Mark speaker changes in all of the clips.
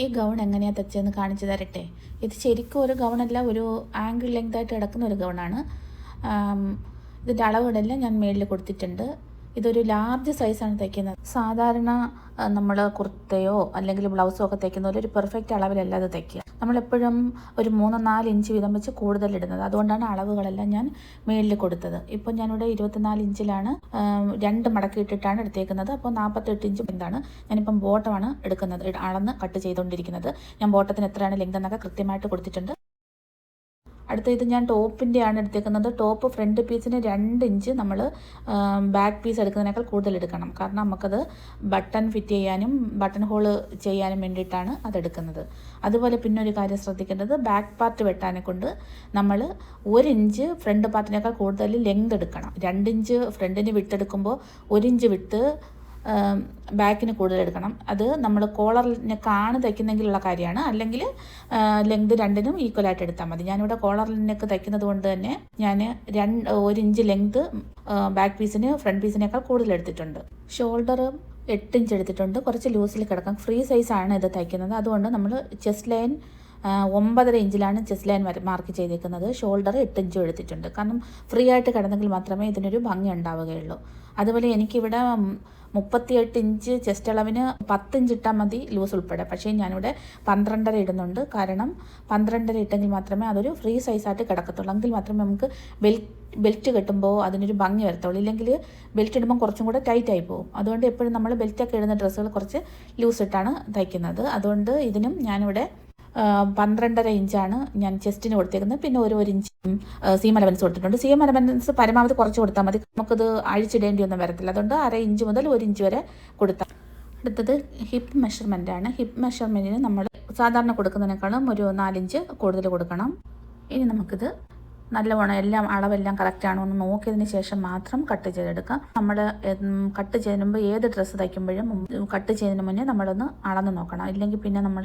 Speaker 1: ഈ ഗൗൺ എങ്ങനെയാണ് തെച്ചതെന്ന് കാണിച്ചു തരട്ടെ? ഇത് ശരിക്കും ഒരു ഗൗണല്ല ഒരു ആംഗിൾ ലെങ്ത് ആയിട്ട് കിടക്കുന്ന ഒരു ഗൗണാണ് ഇതിന്റെ അളവുകളെല്ലാം ഞാൻ മേളിൽ കൊടുത്തിട്ടുണ്ട്. ഇതൊരു ലാർജ് സൈസാണ് തയ്ക്കുന്നത്. സാധാരണ നമ്മൾ കുർത്തയോ അല്ലെങ്കിൽ ബ്ലൗസോ ഒക്കെ തയ്ക്കുന്ന പോലെ ഒരു പെർഫെക്റ്റ് അളവിലല്ല അത് തയ്ക്കുക. നമ്മളെപ്പോഴും ഒരു മൂന്ന് നാല് ഇഞ്ച് വീതം വെച്ച് കൂടുതൽ ഇടുന്നത്. അതുകൊണ്ടാണ് അളവുകളെല്ലാം ഞാൻ മേളിൽ കൊടുത്തത്. ഇപ്പോൾ ഞാനിവിടെ ഇരുപത്തിനാല് ഇഞ്ചിലാണ് രണ്ട് മടക്കി ഇട്ടിട്ടാണ് എടുത്തേക്കുന്നത്. അപ്പോൾ നാൽപ്പത്തെട്ട് ഇഞ്ച് എന്താണ് ഞാനിപ്പം ബോട്ടമാണ് എടുക്കുന്നത്. അളന്ന് കട്ട് ചെയ്തുകൊണ്ടിരിക്കുന്നത് ഞാൻ ബോട്ടത്തിന് എത്രയാണ് ലെങ്ത് എന്നൊക്കെ കൃത്യമായിട്ട് കൊടുത്തിട്ടുണ്ട്. അടുത്ത ഇത് ഞാൻ ടോപ്പിന്റെ ആണ് എടുത്തേക്കുന്നത്. ടോപ്പ് ഫ്രണ്ട് പീസിന് രണ്ട് ഇഞ്ച് നമ്മൾ ബാക്ക് പീസ് എടുക്കുന്നതിനേക്കാൾ കൂടുതൽ എടുക്കണം. കാരണം നമുക്കത് ബട്ടൺ ഫിറ്റ് ചെയ്യാനും ബട്ടൺ ഹോൾ ചെയ്യാനും വേണ്ടിയിട്ടാണ് അതെടുക്കുന്നത് അതുപോലെ പിന്നെ ഒരു കാര്യം ശ്രദ്ധിക്കേണ്ടത് ബാക്ക് പാർട്ട് വെട്ടാനെ കൊണ്ട് നമ്മൾ ഒരു ഇഞ്ച് ഫ്രണ്ട് പാർട്ടിനേക്കാൾ കൂടുതൽ ലെങ്ത് എടുക്കണം. രണ്ട് ഇഞ്ച് ഫ്രണ്ടിന് വിട്ടെടുക്കുമ്പോൾ ഒരു ഇഞ്ച് വിട്ട് ബാക്കിന് കൂടുതൽ എടുക്കണം. അത് നമ്മൾ കോളറിനെ കാണു തയ്ക്കുന്നെങ്കിലുള്ള കാര്യമാണ്. അല്ലെങ്കിൽ ലെങ്ത് രണ്ടിനും ഈക്വലായിട്ട് എടുത്താൽ മതി. ഞാനിവിടെ കോളറിനൊക്കെ തയ്ക്കുന്നത് കൊണ്ട് തന്നെ ഞാൻ രണ്ട് ഒരു ഇഞ്ച് ലെങ്ത് ബാക്ക് പീസിന് ഫ്രണ്ട് പീസിനേക്കാൾ കൂടുതൽ എടുത്തിട്ടുണ്ട്. ഷോൾഡർ എട്ട് ഇഞ്ച് എടുത്തിട്ടുണ്ട്. കുറച്ച് ലൂസിൽ കിടക്കാം. ഫ്രീ സൈസാണ് ഇത് തയ്ക്കുന്നത്. അതുകൊണ്ട് നമ്മൾ ചെസ്റ്റ് ലൈൻ ഒമ്പതര ഇഞ്ചിലാണ് ചെസ്റ്റ് ലൈൻ മാർക്ക് ചെയ്തേക്കുന്നത്. ഷോൾഡർ എട്ട് ഇഞ്ചും എടുത്തിട്ടുണ്ട്. കാരണം ഫ്രീ ആയിട്ട് കിടന്നെങ്കിൽ മാത്രമേ ഇതിനൊരു ഭംഗി ഉണ്ടാവുകയുള്ളൂ. അതുപോലെ എനിക്കിവിടെ മുപ്പത്തിയെട്ട് ഇഞ്ച് ചെസ്റ്റ് അളവിന് പത്ത് ഇഞ്ച് ഇട്ടാൽ മതി ലൂസ് ഉൾപ്പെടെ. പക്ഷേ ഞാനിവിടെ പന്ത്രണ്ടര ഇടുന്നുണ്ട്. കാരണം പന്ത്രണ്ടര ഇട്ടെങ്കിൽ മാത്രമേ അതൊരു ഫ്രീ സൈസായിട്ട് കിടക്കത്തുള്ളൂ. എങ്കിൽ മാത്രമേ നമുക്ക് ബെൽറ്റ് ബെൽറ്റ് കെട്ടുമ്പോൾ അതിനൊരു ഭംഗി വരത്തുള്ളൂ. ഇല്ലെങ്കിൽ ബെൽറ്റ് ഇടുമ്പോൾ കുറച്ചും കൂടെ ടൈറ്റ് ആയി പോകും അതുകൊണ്ട് എപ്പോഴും നമ്മൾ ബെൽറ്റൊക്കെ ഇടുന്ന ഡ്രസ്സുകൾ കുറച്ച് ലൂസ് ഇട്ടാണ് തയ്ക്കുന്നത്. അതുകൊണ്ട് ഇതിനും ഞാനിവിടെ പന്ത്രണ്ടര ഇഞ്ചാണ് ഞാൻ ചെസ്റ്റിന് കൊടുത്തേക്കുന്നത്. പിന്നെ ഒരു ഒരു ഇഞ്ച് സീം അലവൻസ് കൊടുത്തിട്ടുണ്ട്. സീം അലവൻസ് പരമാവധി കുറച്ച് കൊടുത്താൽ മതി. നമുക്കത് അഴിച്ചിടേണ്ടി ഒന്നും വരത്തില്ല. അതുകൊണ്ട് അര ഇഞ്ച് മുതൽ ഒരു ഇഞ്ച് വരെ കൊടുത്താൽ അടുത്തത് ഹിപ്പ് മെഷർമെന്റ് ആണ്. ഹിപ്പ് മെഷർമെന്റിന് നമ്മൾ സാധാരണ കൊടുക്കുന്നതിനേക്കാളും ഒരു നാലിഞ്ച് കൂടുതൽ കൊടുക്കണം. ഇനി നമുക്കിത് നല്ലവണ്ണം എല്ലാം അളവെല്ലാം കറക്റ്റ് ആണോ എന്ന് നോക്കിയതിന് ശേഷം മാത്രം കട്ട് ചെയ്തെടുക്കാം നമ്മൾ കട്ട് ചെയ്യുമ്പോൾ ഏത് ഡ്രസ്സ് തയ്ക്കുമ്പോഴും കട്ട് ചെയ്യുന്നതിന് മുന്നേ നമ്മളൊന്ന് അളന്ന് നോക്കണം. ഇല്ലെങ്കിൽ പിന്നെ നമ്മൾ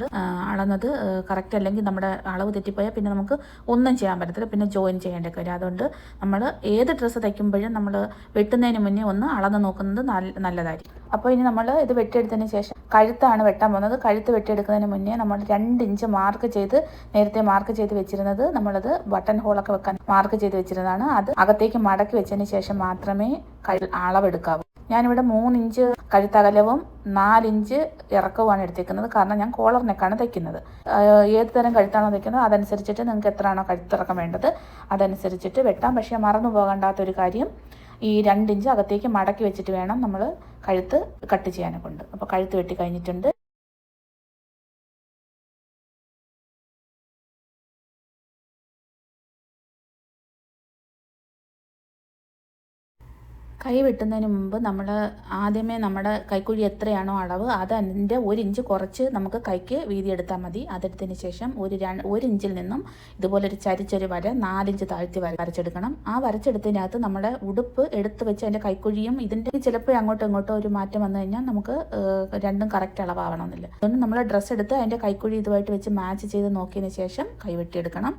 Speaker 1: അളന്നത് കറക്റ്റ് അല്ലെങ്കിൽ നമ്മുടെ അളവ് തെറ്റിപ്പോയാൽ പിന്നെ നമുക്ക് ഒന്നും ചെയ്യാൻ പറ്റത്തില്ല. പിന്നെ ജോയിൻ ചെയ്യേണ്ടൊക്കെ വരും. അതുകൊണ്ട് നമ്മൾ ഏത് ഡ്രസ്സ് തയ്ക്കുമ്പോഴും നമ്മൾ വെട്ടുന്നതിന് മുന്നേ ഒന്ന് അളന്ന് നോക്കുന്നത് നല്ല നല്ലതായിരിക്കും. അപ്പോൾ ഇനി നമ്മൾ ഇത് വെട്ടിയെടുത്തതിന് ശേഷം കഴുത്താണ് വെട്ടാൻ പോകുന്നത്. കഴുത്ത് വെട്ടിയെടുക്കുന്നതിന് മുന്നേ നമ്മൾ രണ്ട് ഇഞ്ച് മാർക്ക് ചെയ്ത് നേരത്തെ മാർക്ക് ചെയ്ത് വെച്ചിരുന്നത് നമ്മളത് ബട്ടൺ ഹോളൊക്കെ വെക്കാൻ മാർക്ക് ചെയ്ത് വെച്ചിരുന്നതാണ്. അത് അകത്തേക്ക് മടക്കി വെച്ചതിന് ശേഷം മാത്രമേ അളവെടുക്കാവൂ. ഞാനിവിടെ മൂന്നിഞ്ച് കഴുത്തകലവും നാലിഞ്ച് ഇറക്കവുമാണ് എടുത്തേക്കുന്നത്. കാരണം ഞാൻ കോളർ തയ്ക്കുന്നത്. ഏത് തരം കഴുത്താണോ തയ്ക്കുന്നത് അതനുസരിച്ചിട്ട് നിങ്ങൾക്ക് എത്രയാണോ കഴുത്തിറക്കം വേണ്ടത് അതനുസരിച്ചിട്ട് വെട്ടാം. പക്ഷേ മറന്നു പോകേണ്ടാത്തൊരു കാര്യം ഈ രണ്ടിഞ്ച് അകത്തേക്ക് മടക്കി വെച്ചിട്ട് വേണം നമ്മൾ കഴുത്ത് കട്ട് ചെയ്യാനെ കൊണ്ട് അപ്പോൾ കഴുത്ത് വെട്ടി കഴിഞ്ഞിട്ടുണ്ട്. കൈ വെട്ടുന്നതിന് മുമ്പ് നമ്മൾ ആദ്യമേ നമ്മുടെ കൈക്കുഴി എത്രയാണോ അളവ് അത് അതിന്റെ ഒരു ഇഞ്ച് കുറച്ച് നമുക്ക് കൈക്ക് വീതി എടുത്താൽ മതി. അതെടുത്തതിന് ശേഷം ഒരു ഒരു ഇഞ്ചിൽ നിന്നും ഇതുപോലെ ഒരു ചരിച്ചൊരു വര നാലിഞ്ച് താഴ്ത്തി വര വരച്ചെടുക്കണം. ആ വരച്ചെടുത്തതിനകത്ത് നമ്മുടെ ഉടുപ്പ് എടുത്ത് വെച്ച് അതിന്റെ കൈക്കുഴിയും ഇതിന്റെ ചിലപ്പോൾ അങ്ങോട്ടും ഇങ്ങോട്ടോ ഒരു മാറ്റം വന്നു കഴിഞ്ഞാൽ നമുക്ക് രണ്ടും കറക്റ്റ് അളവാവണമെന്നില്ല. അതുകൊണ്ട് നമ്മൾ ഡ്രസ്സ് എടുത്ത് അതിന്റെ കൈക്കുഴി ഇതുമായിട്ട് വെച്ച് മാച്ച് ചെയ്ത് നോക്കിയതിന് ശേഷം കൈ വെട്ടിയെടുക്കണം.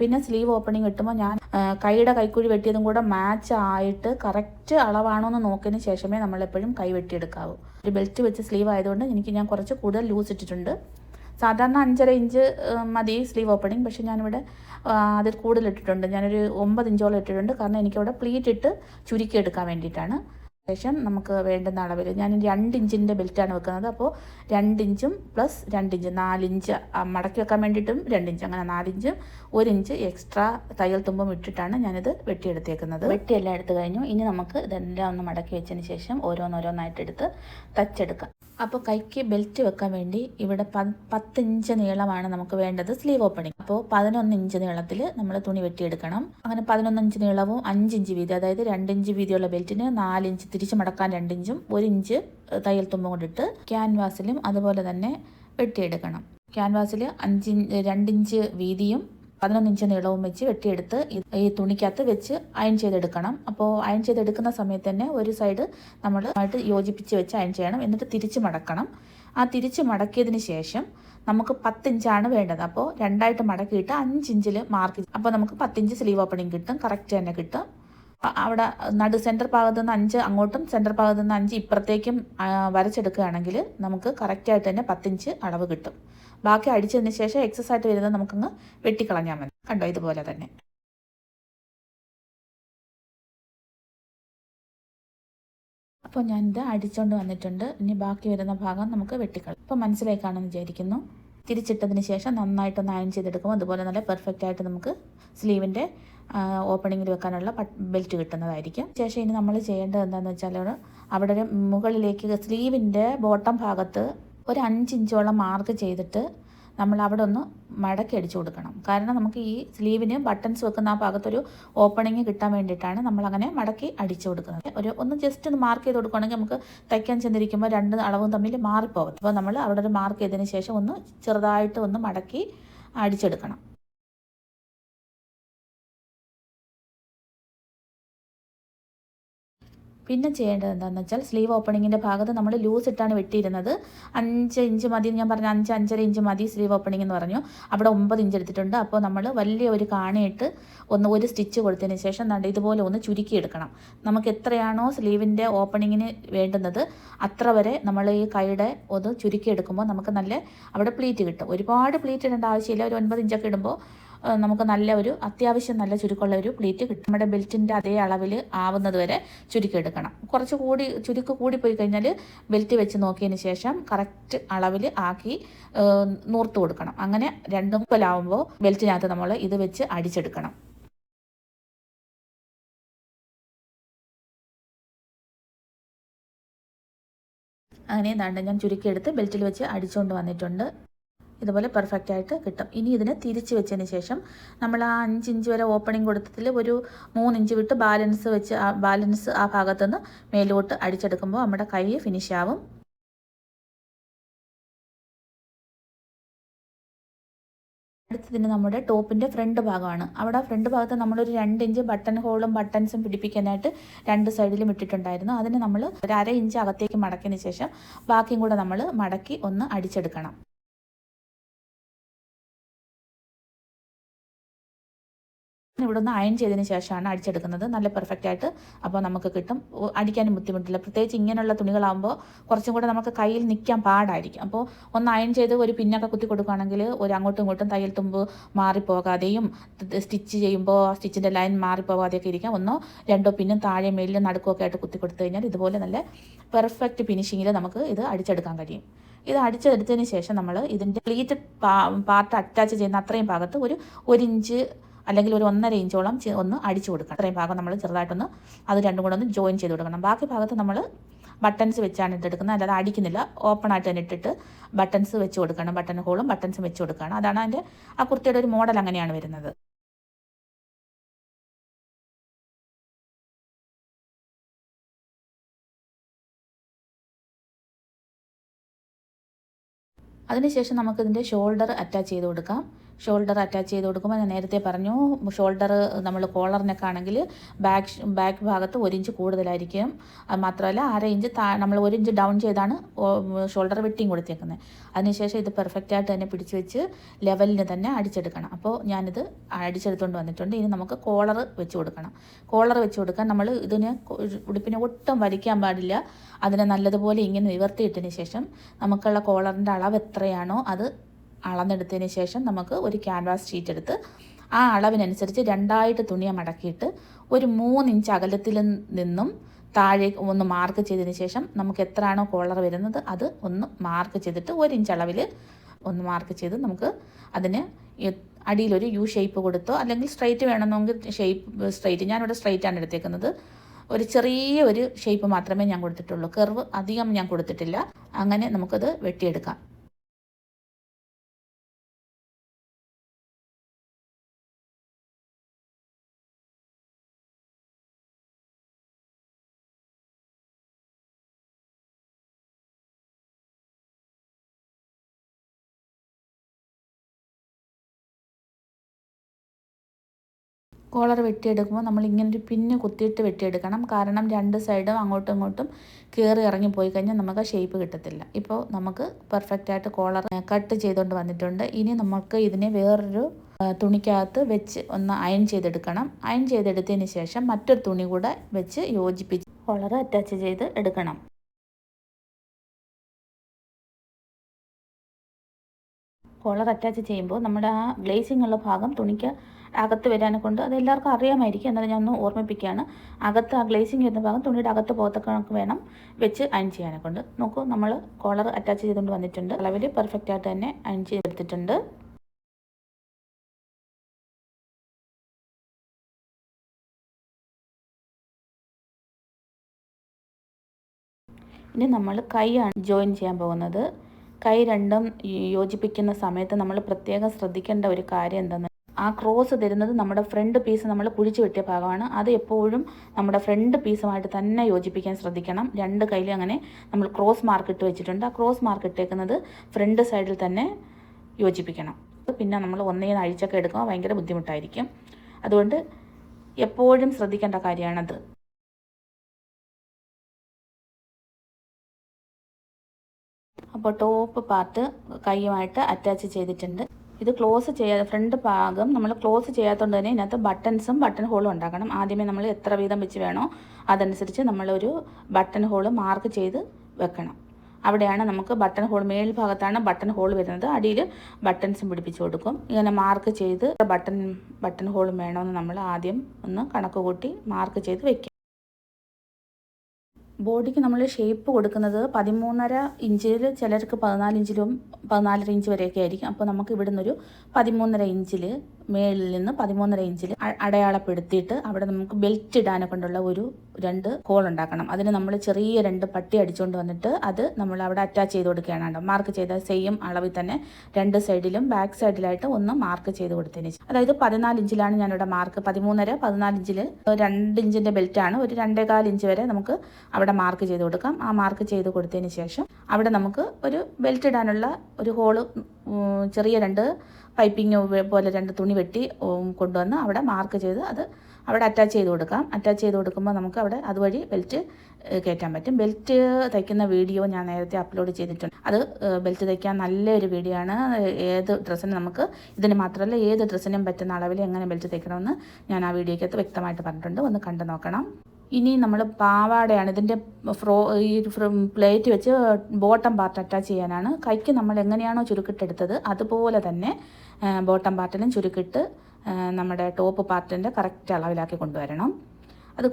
Speaker 1: പിന്നെ സ്ലീവ് ഓപ്പണിംഗ് കിട്ടുമ്പോൾ ഞാൻ കൈയുടെ കൈക്കുഴി വെട്ടിയതും കൂടെ മാച്ച് ആയിട്ട് കറക്റ്റ് അളവാണോ എന്ന് നോക്കിയതിന് ശേഷമേ നമ്മളെപ്പോഴും കൈ വെട്ടിയെടുക്കാവൂ. ഒരു ബെൽറ്റ് വെച്ച് സ്ലീവ് ആയതുകൊണ്ട് എനിക്ക് ഞാൻ കുറച്ച് കൂടുതൽ ലൂസ് ഇട്ടിട്ടുണ്ട്. സാധാരണ അഞ്ചര ഇഞ്ച് മതി സ്ലീവ് ഓപ്പണിങ് പക്ഷേ ഞാനിവിടെ അതിൽ കൂടുതൽ ഇട്ടിട്ടുണ്ട്. ഞാനൊരു ഒമ്പത് ഇഞ്ചോളം ഇട്ടിട്ടുണ്ട്. കാരണം എനിക്കവിടെ പ്ലീറ്റ് ഇട്ട് ചുരുക്കി എടുക്കാൻ വേണ്ടിയിട്ടാണ്. ശേഷം നമുക്ക് വേണ്ടുന്ന അളവിൽ ഞാൻ രണ്ട് ഇഞ്ചിന്റെ ബെൽറ്റാണ് വെക്കുന്നത്. അപ്പോൾ രണ്ട് ഇഞ്ചും പ്ലസ് രണ്ട് ഇഞ്ച് നാലിഞ്ച് മടക്കി വെക്കാൻ വേണ്ടിയിട്ടും രണ്ട് ഇഞ്ച് അങ്ങനെ നാലിഞ്ചും ഒരു ഇഞ്ച് എക്സ്ട്രാ തയ്യൽ തുമ്പും ഇട്ടിട്ടാണ് ഞാനിത് വെട്ടിയെടുത്തേക്കുന്നത്. വെട്ടിയെല്ലാം എടുത്തു കഴിഞ്ഞു. ഇനി നമുക്ക് ഇതെല്ലാം ഒന്ന് മടക്കി വെച്ചതിന് ശേഷം ഓരോന്നോരോന്നായിട്ട് എടുത്ത് തച്ചെടുക്കാം അപ്പോൾ കൈക്ക് ബെൽറ്റ് വെക്കാൻ വേണ്ടി ഇവിടെ പത്ത് ഇഞ്ച് നീളമാണ് നമുക്ക് വേണ്ടത് സ്ലീവ് ഓപ്പണിംഗ് അപ്പോൾ പതിനൊന്ന് ഇഞ്ച് നീളത്തിൽ നമ്മൾ തുണി വെട്ടിയെടുക്കണം. അങ്ങനെ പതിനൊന്ന് ഇഞ്ച് നീളവും അഞ്ച് ഇഞ്ച് വീതി അതായത് രണ്ട് ഇഞ്ച് വീതിയുള്ള ബെൽറ്റിന് നാല് ഇഞ്ച് തിരിച്ച് മടക്കാൻ രണ്ട് ഇഞ്ചും ഒരു ഇഞ്ച് തയ്യൽ തുമ്പ് കൊണ്ടിട്ട് ക്യാൻവാസിലും അതുപോലെ തന്നെ വെട്ടിയെടുക്കണം. ക്യാൻവാസിൽ അഞ്ച് രണ്ടിഞ്ച് വീതിയും പതിനൊന്ന് ഇഞ്ച് നീളവും വെച്ച് വെട്ടിയെടുത്ത് ഈ- തുണിക്കകത്ത് വെച്ച് അയൺ ചെയ്തെടുക്കണം. അപ്പോൾ അയൺ ചെയ്തെടുക്കുന്ന സമയത്ത് തന്നെ ഒരു സൈഡ് നമ്മൾ ആയിട്ട് യോജിപ്പിച്ച് വെച്ച് അയൺ ചെയ്യണം. എന്നിട്ട് തിരിച്ച് മടക്കണം. ആ തിരിച്ച് മടക്കിയതിന് ശേഷം നമുക്ക് പത്തിഞ്ചാണ് വേണ്ടത്. അപ്പോൾ രണ്ടായിട്ട് മടക്കിയിട്ട് അഞ്ചിഞ്ചിൽ മാർക്ക് അപ്പോൾ നമുക്ക് പത്തിഞ്ച് സ്ലീവ് ഓപ്പണിംഗ് കിട്ടും. കറക്റ്റ് തന്നെ കിട്ടും. അവിടെ നടു സെന്റർ ഭാഗത്ത് നിന്ന് അഞ്ച് അങ്ങോട്ടും സെന്റർ ഭാഗത്ത് നിന്ന് അഞ്ച് ഇപ്പുറത്തേക്കും വരച്ചെടുക്കുകയാണെങ്കിൽ നമുക്ക് കറക്റ്റായിട്ട് തന്നെ പത്തിഞ്ച് അളവ് കിട്ടും. ബാക്കി അടിച്ചതിന് ശേഷം എക്സസ് ആയിട്ട് വരുന്നത് നമുക്കൊന്ന് വെട്ടിക്കളഞ്ഞാൽ മതി. കണ്ടോ? ഇതുപോലെ തന്നെ. അപ്പോൾ ഞാനിത് അടിച്ചുകൊണ്ട് വന്നിട്ടുണ്ട്. ഇനി ബാക്കി വരുന്ന ഭാഗം നമുക്ക് വെട്ടിക്കളയും. അപ്പോൾ മനസ്സിലായി വിചാരിക്കുന്നു. തിരിച്ചിട്ടതിന് ശേഷം നന്നായിട്ടൊന്ന് അയൺ ചെയ്തെടുക്കുമ്പോൾ അതുപോലെ നല്ല പെർഫെക്റ്റ് ആയിട്ട് നമുക്ക് സ്ലീവിന്റെ ഓപ്പണിങ്ങിൽ വെക്കാനുള്ള ബെൽറ്റ് കിട്ടുന്നതായിരിക്കും. ശേഷം ഇനി നമ്മൾ ചെയ്യേണ്ടത് എന്താണെന്ന് വെച്ചാൽ അവിടെ ഒരു മുകളിലേക്ക് സ്ലീവിന്റെ ബോട്ടം ഭാഗത്ത് ഒരു അഞ്ച് ഇഞ്ചോളം മാർക്ക് ചെയ്തിട്ട് നമ്മൾ അവിടെ ഒന്ന് മടക്കി അടിച്ചു കൊടുക്കണം. കാരണം നമുക്ക് ഈ സ്ലീവിന് ബട്ടൺസ് വെക്കുന്ന ആ ഭാഗത്തൊരു ഓപ്പണിങ് കിട്ടാൻ വേണ്ടിയിട്ടാണ് നമ്മൾ അങ്ങനെ മടക്കി അടിച്ചു കൊടുക്കുന്നത്. ഒരു ഒന്ന് ജസ്റ്റ് ഒന്ന് മാർക്ക് ചെയ്ത് കൊടുക്കുകയാണെങ്കിൽ നമുക്ക് തയ്ക്കാൻ ചെന്നിരിക്കുമ്പോൾ രണ്ട് അളവും തമ്മിൽ മാറിപ്പോകും. അപ്പോൾ നമ്മൾ അവിടെ ഒരു മാർക്ക് ചെയ്തതിന് ശേഷം ഒന്ന് ചെറുതായിട്ട് ഒന്ന് മടക്കി അടിച്ചെടുക്കണം. പിന്നെ ചെയ്യേണ്ടത് എന്താണെന്ന് വെച്ചാൽ സ്ലീവ് ഓപ്പണിങ്ങിന്റെ ഭാഗത്ത് നമ്മൾ ലൂസ് ഇട്ടാണ് വെട്ടിയിരുന്നത്. അഞ്ച് ഇഞ്ച് മതി ഞാൻ പറഞ്ഞ അഞ്ച് അഞ്ചര ഇഞ്ച് മതി സ്ലീവ് ഓപ്പണിംഗ് എന്ന് പറഞ്ഞു. അവിടെ ഒമ്പത് ഇഞ്ച് എടുത്തിട്ടുണ്ട്. അപ്പോൾ നമ്മൾ വലിയ ഒരു കാണിയിട്ട് ഒന്ന് ഒരു സ്റ്റിച്ച് കൊടുത്തതിന് ശേഷം നല്ല ഇതുപോലെ ഒന്ന് ചുരുക്കിയെടുക്കണം നമുക്ക് എത്രയാണോ സ്ലീവിന്റെ ഓപ്പണിങ്ങിന് വേണ്ടുന്നത് അത്ര വരെ നമ്മൾ ഈ കൈയുടെ ഒന്ന് ചുരുക്കിയെടുക്കുമ്പോൾ നമുക്ക് നല്ല അവിടെ പ്ലീറ്റ് കിട്ടും. ഒരുപാട് പ്ലീറ്റ് ഇടേണ്ട ആവശ്യമില്ല. ഒരു ഒൻപത് ഇഞ്ചൊക്കെ ഇടുമ്പോൾ നമുക്ക് നല്ല ഒരു അത്യാവശ്യം നല്ല ചുരുക്കമുള്ള ഒരു പ്ലേറ്റ് കിട്ടും. നമ്മുടെ ബെൽറ്റിന്റെ അതേ അളവിൽ ആവുന്നത് വരെ ചുരുക്കിയെടുക്കണം കുറച്ച് കൂടി ചുരുക്ക് കൂടിപ്പോയി കഴിഞ്ഞാൽ ബെൽറ്റ് വെച്ച് നോക്കിയതിന് ശേഷം കറക്റ്റ് അളവിൽ ആക്കി നൂർത്ത് കൊടുക്കണം. അങ്ങനെ രണ്ടും മുപ്പലാവുമ്പോൾ ബെൽറ്റിനകത്ത് നമ്മൾ ഇത് വെച്ച് അടിച്ചെടുക്കണം. അങ്ങനെ എന്താണ്ട് ഞാൻ ചുരുക്കിയെടുത്ത് ബെൽറ്റിൽ വെച്ച് അടിച്ചുകൊണ്ട് വന്നിട്ടുണ്ട്. ഇതുപോലെ പെർഫെക്റ്റ് ആയിട്ട് കിട്ടും. ഇനി ഇതിനെ തിരിച്ച് വെച്ചതിന് ശേഷം നമ്മൾ ആ അഞ്ച് ഇഞ്ച് വരെ ഓപ്പണിംഗ് കൊടുത്തതിൽ ഒരു മൂന്ന് ഇഞ്ച് വിട്ട് ബാലൻസ് വെച്ച് ആ ബാലൻസ് ആ ഭാഗത്തുനിന്ന് മേലോട്ട് അടിച്ചെടുക്കുമ്പോൾ നമ്മുടെ കൈ ഫിനിഷ് ആവും. അടുത്തതിന് നമ്മുടെ ടോപ്പിന്റെ ഫ്രണ്ട് ഭാഗമാണ്. അവിടെ ഫ്രണ്ട് ഭാഗത്ത് നമ്മളൊരു രണ്ട് ഇഞ്ച് ബട്ടൺ ഹോളും ബട്ടൺസും പിടിപ്പിക്കാനായിട്ട് രണ്ട് സൈഡിലും ഇട്ടിട്ടുണ്ടായിരുന്നു. അതിന് നമ്മൾ ഒരു അര ഇഞ്ച് അകത്തേക്ക് മടക്കിയതിന് ശേഷം ബാക്കിയും കൂടെ നമ്മൾ മടക്കി ഒന്ന് അടിച്ചെടുക്കണം. ഇവിടെ ഒന്ന് അയൺ ചെയ്തതിന് ശേഷമാണ് അടിച്ചെടുക്കുന്നത്. നല്ല പെർഫെക്റ്റ് ആയിട്ട് അപ്പോൾ നമുക്ക് കിട്ടും. അടിക്കാനും ബുദ്ധിമുട്ടില്ല. പ്രത്യേകിച്ച് ഇങ്ങനെയുള്ള തുണികളാകുമ്പോൾ കുറച്ചും കൂടെ നമുക്ക് കയ്യിൽ നിൽക്കാൻ പാടായിരിക്കും. അപ്പോൾ ഒന്ന് അയൺ ചെയ്ത് ഒരു പിന്നൊക്കെ കുത്തി കൊടുക്കുകയാണെങ്കിൽ ഒരു അങ്ങോട്ടും ഇങ്ങോട്ടും തയ്യൽ തുമ്പ് മാറിപ്പോകാതെയും സ്റ്റിച്ച് ചെയ്യുമ്പോൾ സ്റ്റിച്ചിന്റെ ലൈൻ മാറിപ്പോകാതെയൊക്കെ ഇരിക്കാം. ഒന്നോ രണ്ടോ പിന്നും താഴെ മേലിലും നടുക്കുമൊക്കെ ആയിട്ട് കുത്തി കൊടുത്തു കഴിഞ്ഞാൽ ഇതുപോലെ നല്ല പെർഫെക്റ്റ് ഫിനിഷിങ്ങിൽ നമുക്ക് ഇത് അടിച്ചെടുക്കാൻ കഴിയും. ഇത് അടിച്ചെടുത്തതിന് ശേഷം നമ്മൾ ഇതിന്റെ പ്ലീറ്റ് പാർട്ട് അറ്റാച്ച് ചെയ്യുന്ന അത്രയും ഭാഗത്ത് ഒരു ഒരു ഇഞ്ച് അല്ലെങ്കിൽ ഒരു ഒന്നര ഇഞ്ചോളം ഒന്ന് അടിച്ചു കൊടുക്കണം. അത്രയും ഭാഗം നമ്മൾ ചെറുതായിട്ടൊന്ന് അത് രണ്ടും കൂടെ ഒന്ന് ജോയിൻ ചെയ്ത് കൊടുക്കണം. ബാക്കി ഭാഗത്ത് നമ്മൾ ബട്ടൺസ് വെച്ചാണ് ഇട്ടെടുക്കുന്നത് അല്ലാതെ അടിക്കുന്നില്ല. ഓപ്പൺ ആയിട്ട് തന്നെ ഇട്ടിട്ട് ബട്ടൺസ് വെച്ച് കൊടുക്കണം. ബട്ടൺ ഹോളും ബട്ടൺസും വെച്ച് കൊടുക്കണം. അതാണ് അതിന്റെ ആ കുർത്തിയുടെ ഒരു മോഡൽ അങ്ങനെയാണ് വരുന്നത്. അതിനുശേഷം നമുക്കിതിന്റെ ഷോൾഡർ അറ്റാച്ച് ചെയ്ത് കൊടുക്കാം. ഷോൾഡർ അറ്റാച്ച് ചെയ്ത് കൊടുക്കുമ്പോൾ ഞാൻ നേരത്തെ പറഞ്ഞു ഷോൾഡർ നമ്മൾ കോളറിനൊക്കെ ആണെങ്കിൽ ബാക്ക് ബാക്ക് ഭാഗത്ത് ഒരു ഇഞ്ച് കൂടുതലായിരിക്കും. മാത്രമല്ല അര ഇഞ്ച് താ നമ്മൾ ഒരു ഇഞ്ച് ഡൗൺ ചെയ്താണ് ഷോൾഡർ വെട്ടിയും കൊടുത്തേക്കുന്നത് അതിനുശേഷം ഇത് പെർഫെക്റ്റ് ആയിട്ട് തന്നെ പിടിച്ച് വെച്ച് ലെവലിന് തന്നെ അടിച്ചെടുക്കണം. അപ്പോൾ ഞാനിത് അടിച്ചെടുത്തുകൊണ്ട് വന്നിട്ടുണ്ട്. ഇനി നമുക്ക് കോളർ വെച്ച് കൊടുക്കണം. കോളർ വെച്ച് കൊടുക്കാൻ നമ്മൾ ഇതിന് ഉടുപ്പിനെ ഒട്ടും വലിക്കാൻ പാടില്ല. അതിനെ നല്ലതുപോലെ ഇങ്ങനെ നിവർത്തിയിട്ടതിന് ശേഷം നമുക്കുള്ള കോളറിന്റെ അളവ് എത്രയാണോ അത് അളന്നെടുത്തതിന് ശേഷം നമുക്ക് ഒരു ക്യാൻവാസ് ഷീറ്റ് എടുത്ത് ആ അളവിനനുസരിച്ച് രണ്ടായിട്ട് തുണിയെ മടക്കിയിട്ട് ഒരു മൂന്ന് ഇഞ്ച് അകലത്തിൽ നിന്നും താഴെ ഒന്ന് മാർക്ക് ചെയ്തതിന് ശേഷം നമുക്ക് എത്രയാണോ കോളർ വരുന്നത് അത് ഒന്ന് മാർക്ക് ചെയ്തിട്ട് ഒരു ഇഞ്ച് അളവിൽ ഒന്ന് മാർക്ക് ചെയ്ത് നമുക്ക് അതിന് അടിയിലൊരു യു ഷേപ്പ് കൊടുത്തോ അല്ലെങ്കിൽ സ്ട്രൈറ്റ് വേണമെന്നെങ്കിൽ ഷേപ്പ് സ്ട്രൈറ്റ് ഞാനിവിടെ സ്ട്രൈറ്റ് ആണ് എടുത്തേക്കുന്നത്. ഒരു ചെറിയ ഒരു ഷേപ്പ് മാത്രമേ ഞാൻ കൊടുത്തിട്ടുള്ളൂ. കർവ് അധികം ഞാൻ കൊടുത്തിട്ടില്ല. അങ്ങനെ നമുക്കത് വെട്ടിയെടുക്കാം. കോളർ വെട്ടിയെടുക്കുമ്പോൾ നമ്മൾ ഇങ്ങനെ ഒരു പിന്ന് കുത്തിയിട്ട് വെട്ടിയെടുക്കണം. കാരണം രണ്ട് സൈഡും അങ്ങോട്ടും ഇങ്ങോട്ടും കയറി ഇറങ്ങി പോയി കഴിഞ്ഞാൽ നമുക്ക് ഷേപ്പ് കിട്ടത്തില്ല. ഇപ്പോൾ നമുക്ക് പെർഫെക്റ്റ് ആയിട്ട് കോളർ കട്ട് ചെയ്തുകൊണ്ട് വന്നിട്ടുണ്ട്. ഇനി നമുക്ക് ഇതിനെ വേറൊരു തുണിക്കകത്ത് വെച്ച് ഒന്ന് അയൺ ചെയ്തെടുക്കണം. അയൺ ചെയ്തെടുത്തതിന് ശേഷം മറ്റൊരു തുണി കൂടെ വെച്ച് യോജിപ്പിച്ച് കോളർ അറ്റാച്ച് ചെയ്ത് എടുക്കണം. കോളർ അറ്റാച്ച് ചെയ്യുമ്പോൾ നമ്മുടെ ആ ഉള്ള ഭാഗം തുണിക്ക് അകത്ത് വരാനെ കൊണ്ട് അത് എല്ലാവർക്കും അറിയാമായിരിക്കും എന്നാലും ഞാൻ ഒന്ന് ഓർമ്മിപ്പിക്കുകയാണ്. അകത്ത് ആ ഗ്ലേസിങ് വരുന്ന ഭാഗം തുണിയുടെ അകത്ത് പോകത്തൊക്കെ നമുക്ക് വേണം വെച്ച് അയൺ ചെയ്യാനെ കൊണ്ട്. നോക്കൂ നമ്മൾ കോളർ അറ്റാച്ച് ചെയ്തുകൊണ്ട് വന്നിട്ടുണ്ട്. അളവിൽ പെർഫെക്റ്റ് ആയിട്ട് തന്നെ അയൺ ചെയ്തെടുത്തിട്ടുണ്ട്. ഇനി നമ്മൾ കൈയാണ് ജോയിൻ ചെയ്യാൻ പോകുന്നത്. കൈ രണ്ടും യോജിപ്പിക്കുന്ന സമയത്ത് നമ്മൾ പ്രത്യേകം ശ്രദ്ധിക്കേണ്ട ഒരു കാര്യം എന്തെന്ന് ആ ക്രോസ് തരുന്നത് നമ്മുടെ ഫ്രണ്ട് പീസ് നമ്മൾ കുഴിച്ച് വെട്ടിയ ഭാഗമാണ്. അത് എപ്പോഴും നമ്മുടെ ഫ്രണ്ട് പീസുമായിട്ട് തന്നെ യോജിപ്പിക്കാൻ ശ്രദ്ധിക്കണം. രണ്ട് കയ്യിലും അങ്ങനെ നമ്മൾ ക്രോസ് മാർക്ക് ഇട്ട് വെച്ചിട്ടുണ്ട്. ആ ക്രോസ് മാർക്ക് ഇട്ടേക്കുന്നത് ഫ്രണ്ട് സൈഡിൽ തന്നെ യോജിപ്പിക്കണം. പിന്നെ നമ്മൾ ഒന്നേന്ന് അഴിച്ചൊക്കെ എടുക്കുമ്പോൾ ഭയങ്കര ബുദ്ധിമുട്ടായിരിക്കും. അതുകൊണ്ട് എപ്പോഴും ശ്രദ്ധിക്കേണ്ട കാര്യമാണത്. അപ്പോൾ ടോപ്പ് പാർട്ട് കൈയുമായിട്ട് അറ്റാച്ച് ചെയ്തിട്ടുണ്ട്. ഇത് ക്ലോസ് ചെയ്യാതെ ഫ്രണ്ട് ഭാഗം നമ്മൾ ക്ലോസ് ചെയ്യാത്തതുകൊണ്ട് തന്നെ ഇതിനകത്ത് ബട്ടൺസും ബട്ടൺ ഹോളും ഉണ്ടാക്കണം. ആദ്യമേ നമ്മൾ എത്ര വീതം വെച്ച് വേണോ അതനുസരിച്ച് നമ്മളൊരു ബട്ടൺ ഹോൾ മാർക്ക് ചെയ്ത് വെക്കണം. അവിടെയാണ് നമുക്ക് ബട്ടൺ ഹോൾ മേൽഭാഗത്താണ് ബട്ടൺ ഹോൾ വരുന്നത്. അടിയിൽ ബട്ടൺസും പിടിപ്പിച്ച് കൊടുക്കും. ഇങ്ങനെ മാർക്ക് ചെയ്ത് ബട്ടൺ ബട്ടൺ ഹോളും വേണമെന്ന് നമ്മൾ ആദ്യം ഒന്ന് കണക്ക് കൂട്ടി മാർക്ക് ചെയ്ത് വെക്കും. ബോഡിക്ക് നമ്മൾ ഷേപ്പ് കൊടുക്കുന്നത് പതിമൂന്നര ഇഞ്ചിൽ ചിലർക്ക് പതിനാല് ഇഞ്ചിലും പതിനാലര ഇഞ്ച് വരെയൊക്കെ ആയിരിക്കും. അപ്പോൾ നമുക്ക് ഇവിടെ നിന്നൊരു പതിമൂന്നര ഇഞ്ചിൽ മേളിൽ നിന്ന് പതിമൂന്നര ഇഞ്ചിൽ അടയാളപ്പെടുത്തിയിട്ട് അവിടെ നമുക്ക് ബെൽറ്റ് ഇടാനെ കൊണ്ടുള്ള ഒരു രണ്ട് ഹോൾ ഉണ്ടാക്കണം. അതിന് നമ്മൾ ചെറിയ രണ്ട് പട്ടി അടിച്ചുകൊണ്ട് വന്നിട്ട് അത് നമ്മൾ അവിടെ അറ്റാച്ച് ചെയ്ത് കൊടുക്കുകയാണ് മാർക്ക് ചെയ്ത സെയിം അളവിൽ തന്നെ രണ്ട് സൈഡിലും ബാക്ക് സൈഡിലായിട്ട് ഒന്ന് മാർക്ക് ചെയ്ത് കൊടുത്തതിന് അതായത് പതിനാല് ഇഞ്ചിലാണ് ഞാനിവിടെ മാർക്ക് പതിമൂന്നര പതിനാല് ഇഞ്ചിൽ രണ്ട് ഇഞ്ചിന്റെ ബെൽറ്റാണ് ഒരു രണ്ടേകാൽ ഇഞ്ച് വരെ നമുക്ക് അവിടെ മാർക്ക് ചെയ്ത് കൊടുക്കാം. ആ മാർക്ക് ചെയ്ത് കൊടുത്തതിന് ശേഷം അവിടെ നമുക്ക് ഒരു ബെൽറ്റ് ഇടാനുള്ള ഒരു ഹോൾ ചെറിയ രണ്ട് പൈപ്പിംഗ് പോലെ രണ്ട് തുണി വെട്ടി കൊണ്ടുവന്ന് അവിടെ മാർക്ക് ചെയ്ത് അത് അവിടെ അറ്റാച്ച് ചെയ്ത് കൊടുക്കാം. അറ്റാച്ച് ചെയ്ത് കൊടുക്കുമ്പോൾ നമുക്ക് അവിടെ അതുവഴി ബെൽറ്റ് കയറ്റാൻ പറ്റും. ബെൽറ്റ് തയ്ക്കുന്ന വീഡിയോ ഞാൻ നേരത്തെ അപ്ലോഡ് ചെയ്തിട്ടുണ്ട്. അത് ബെൽറ്റ് തയ്ക്കാൻ നല്ലൊരു വീഡിയോ ആണ്. ഏത് ഡ്രസ്സിന് നമുക്ക് ഇതിന് മാത്രമല്ല ഏത് ഡ്രസ്സിനും പറ്റുന്ന അളവിൽ എങ്ങനെ ബെൽറ്റ് തയ്ക്കണമെന്ന് ഞാൻ ആ വീഡിയോയ്ക്കകത്ത് വ്യക്തമായിട്ട് പറഞ്ഞിട്ടുണ്ട്. ഒന്ന് കണ്ടു നോക്കണം. ഇനി നമ്മൾ പാവാടയാണ് ഇതിന്റെ ഫ്രോ ഈ പ്ലേറ്റ് വെച്ച് ബോട്ടം പാർട്ട് അറ്റാച്ച് ചെയ്യാനാണ്. കൈക്ക് നമ്മൾ എങ്ങനെയാണോ ചുരുക്കിട്ടെടുത്തത് അതുപോലെ തന്നെ ബോട്ടം പാർട്ടിലും ചുരുക്കിട്ട് നമ്മുടെ ടോപ്പ് പാർട്ടിന്റെ കറക്റ്റ് അളവിലാക്കി കൊണ്ടുവരണം. അത്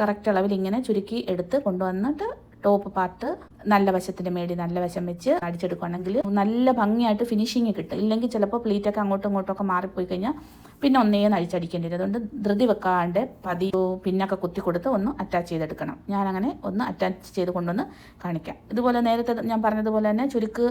Speaker 1: കറക്റ്റ് അളവിൽ ഇങ്ങനെ ചുരുക്കി എടുത്ത് കൊണ്ടുവന്നിട്ട് ടോപ്പ് പാർട്ട് നല്ല വശത്തിന്റെ മേടി നല്ല വശം വെച്ച് അടിച്ചെടുക്കുകയാണെങ്കിൽ നല്ല ഭംഗിയായിട്ട് ഫിനിഷിങ് കിട്ടും. ഇല്ലെങ്കിൽ ചിലപ്പോൾ പ്ലീറ്റൊക്കെ അങ്ങോട്ടും ഇങ്ങോട്ടും ഒക്കെ മാറിപ്പോയി കഴിഞ്ഞാൽ പിന്നെ ഒന്നേ നഴിച്ചടിക്കേണ്ടി വരും അതുകൊണ്ട് ധൃതി വെക്കാണ്ട് പതി പിന്നൊക്കെ കുത്തി കൊടുത്ത് ഒന്ന് അറ്റാച്ച് ചെയ്തെടുക്കണം. ഞാനങ്ങനെ ഒന്ന് അറ്റാച്ച് ചെയ്ത് കൊണ്ടുവന്ന് കാണിക്കാം. ഇതുപോലെ നേരത്തെ ഞാൻ പറഞ്ഞതുപോലെ തന്നെ ചുരുക്ക്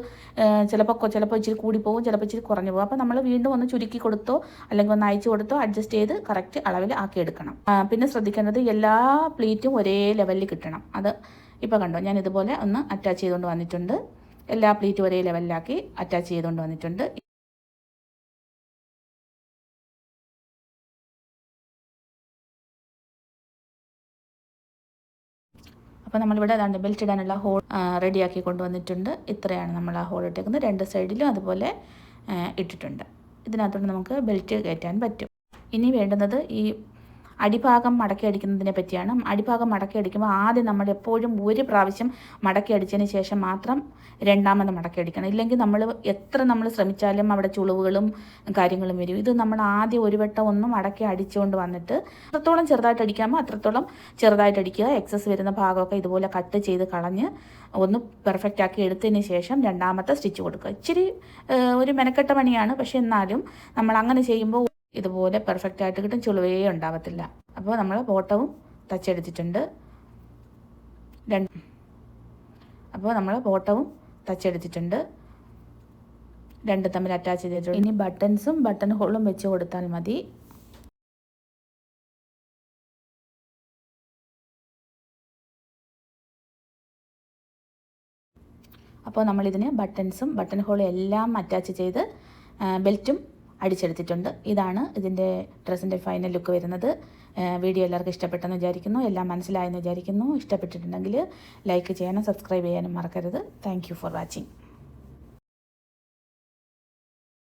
Speaker 1: ചിലപ്പോൾ ചിലപ്പോൾ ഇച്ചിരി കൂടി പോകും ചിലപ്പോൾ ഇച്ചിരി കുറഞ്ഞു പോകും. അപ്പോൾ നമ്മൾ വീണ്ടും ഒന്ന് ചുരുക്കി കൊടുത്തോ അല്ലെങ്കിൽ ഒന്ന് അയച്ചു കൊടുത്തോ അഡ്ജസ്റ്റ് ചെയ്ത് കറക്റ്റ് അളവിൽ ആക്കി എടുക്കണം പിന്നെ ശ്രദ്ധിക്കേണ്ടത് എല്ലാ പ്ലേറ്റും ഒരേ ലെവലിൽ കിട്ടണം. അത് ഇപ്പോൾ കണ്ടോ ഞാൻ ഇതുപോലെ ഒന്ന് അറ്റാച്ച് ചെയ്തുകൊണ്ട് വന്നിട്ടുണ്ട്. എല്ലാ പ്ലേറ്റും ഒരേ ലെവലിലാക്കി അറ്റാച്ച് ചെയ്തുകൊണ്ട് വന്നിട്ടുണ്ട്. അപ്പോൾ നമ്മളിവിടെ ഏതാണ്ട് ബെൽറ്റ് ഇടാനുള്ള ഹോൾ റെഡിയാക്കി കൊണ്ടുവന്നിട്ടുണ്ട്. ഇത്രയാണ് നമ്മൾ ആ ഹോൾ ഇട്ടേക്കുന്നത്. രണ്ട് സൈഡിലും അതുപോലെ ഇട്ടിട്ടുണ്ട്. ഇതിനകത്തോട്ട് നമുക്ക് ബെൽറ്റ് കയറ്റാൻ പറ്റും. ഇനി വേണ്ടുന്നത് ഈ അടിഭാഗം മടക്കി അടിക്കുന്നതിനെ പറ്റിയാണ്. അടിഭാഗം മടക്കി അടിക്കുമ്പോൾ ആദ്യം നമ്മൾ എപ്പോഴും ഒരു പ്രാവശ്യം മടക്കി അടിച്ചതിന് ശേഷം മാത്രം രണ്ടാമത് മടക്കി അടിക്കണം. ഇല്ലെങ്കിൽ നമ്മൾ എത്ര നമ്മൾ ശ്രമിച്ചാലും അവിടെ ചുളിവുകളും കാര്യങ്ങളും വരും. ഇത് നമ്മൾ ആദ്യം ഒരു വട്ടം ഒന്നും മടക്കി അടിച്ചുകൊണ്ട് വന്നിട്ട് അത്രത്തോളം ചെറുതായിട്ട് അടിക്കാമോ അത്രത്തോളം ചെറുതായിട്ട് അടിക്കുക എക്സസ് വരുന്ന ഭാഗമൊക്കെ ഇതുപോലെ കട്ട് ചെയ്ത് കളഞ്ഞ് ഒന്ന് പെർഫെക്റ്റ് ആക്കി എടുത്തതിന് ശേഷം രണ്ടാമത്തെ സ്റ്റിച്ച് കൊടുക്കുക. ഇച്ചിരി ഒരു മെനക്കെട്ട പണിയാണ്. പക്ഷെ എന്നാലും നമ്മൾ അങ്ങനെ ചെയ്യുമ്പോൾ ഇതുപോലെ പെർഫെക്റ്റ് ആയിട്ട് കിട്ടും. ചുളുവേ ഉണ്ടാവത്തില്ല. അപ്പോൾ നമ്മൾ ബോട്ടവും തച്ചെടുത്തിട്ടുണ്ട്. രണ്ട് അപ്പോൾ നമ്മൾ ബോട്ടവും തച്ചെടുത്തിട്ടുണ്ട്. രണ്ട് തമ്മിൽ അറ്റാച്ച് ചെയ്തിട്ടുണ്ട്. ഇനി ബട്ടൺസും ബട്ടൺ ഹോളും വെച്ച് കൊടുത്താൽ മതി. അപ്പോൾ നമ്മളിതിന് ബട്ടൺസും ബട്ടൺ ഹോളും എല്ലാം അറ്റാച്ച് ചെയ്ത് ബെൽറ്റും അടിച്ചെടുത്തിട്ടുണ്ട്. ഇതാണ് ഇതിന്റെ ഡ്രസ്സിന്റെ ഫൈനൽ ലുക്ക് വരുന്നത്. വീഡിയോ എല്ലാവർക്കും ഇഷ്ടപ്പെട്ടെന്ന് വിചാരിക്കുന്നു. എല്ലാം മനസ്സിലായെന്ന് വിചാരിക്കുന്നു. ഇഷ്ടപ്പെട്ടിട്ടുണ്ടെങ്കിൽ ലൈക്ക് ചെയ്യാനും സബ്സ്ക്രൈബ് ചെയ്യാനും മറക്കരുത്. Thank for watching.